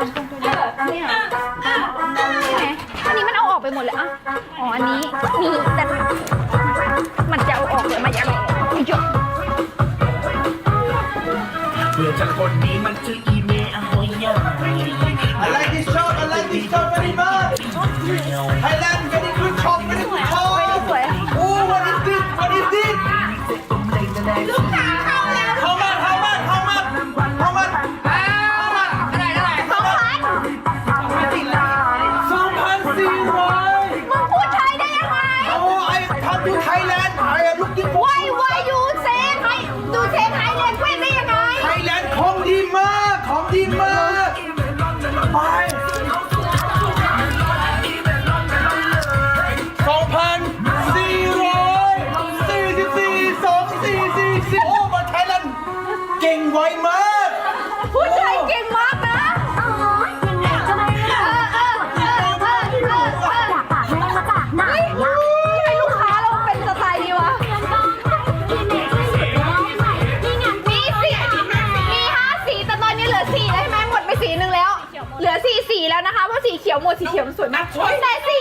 เนี่ยนี่ไงอันนี้มันเอาออกไปหมดเลยอะอ๋ออันนี้นี่แต่มันจะเอาออกเลยมันจะเอาออกไม่จบเพื่อจะคนนี้มันชื่ออีเมลอาไว้ยังไง I like this shot I like this shot very much Thailand very good shot very good shot วย Oh what is this what is this ลูกค้า Thailand I am looking for วายวายยูเซไทยดูเซไทยแลนด์เพื่อนได้ยังไง Thailand ของดีมาก ของดีมาก ไปสองพันสี่ร้อยสี่สิบสี่สองสี่สี่สิบโอ้มาไทยแลนด์เก่งไวมากพูดไทยเก่งมาก เหลือสีสีแล้วนะคะเพราะสีเขียวหมดสีเขียวมันสวยมากแต่สี